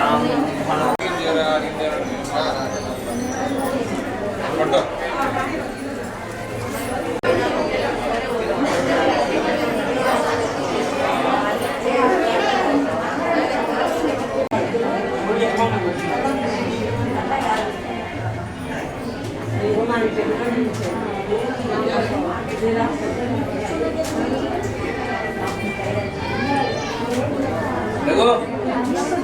Um, 两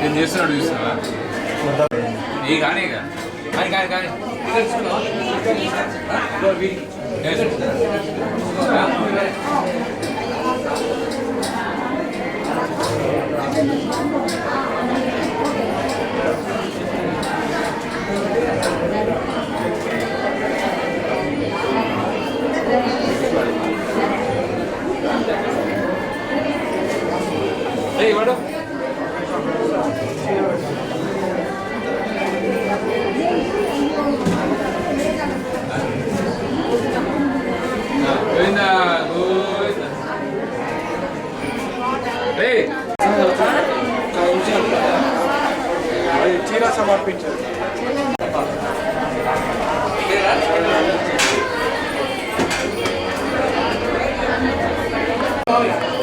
నేను చేస్తున్నాడు చూస్తావా నీ కానీగా. Gari, gari, gari. Oh, yeah.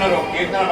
కీర్తన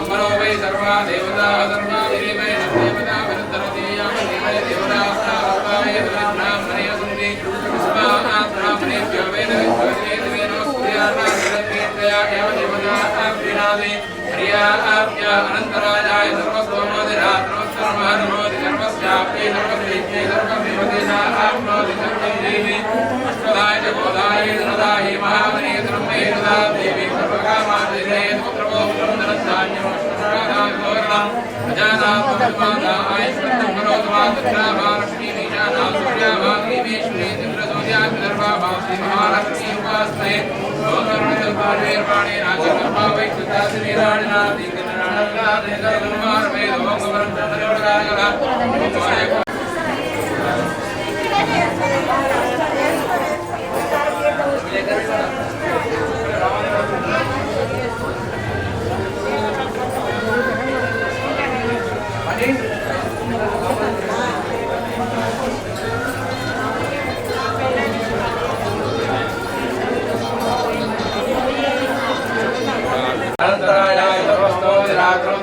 ब्रह्मणोपै सर्वा देवता सर्वाभिरेवै देवता विरुद्धरतीयां देवै देवतास्तावताय ब्राह्मणे सुन्दे स्वाहात्ब्राह्मणेभ्यो वेद विद्वतेनो सूर्याणां विरत्तेत्रया एव देवताः प्रिणादे। हरियाभ्य अनन्तराजाय सर्वसोमोदिरात्रोत्तरमानमोदि सर्वस्याप्ते सर्वस्यैते सर्वमेवतेनाप्नोति सर्वं। देवे अष्टदाय गोदाय धनदाय महामने सर्वे सदा देवे सर्वगा ब्रह्मणधान्यमष्टदाय अजानात्मविद्वादाय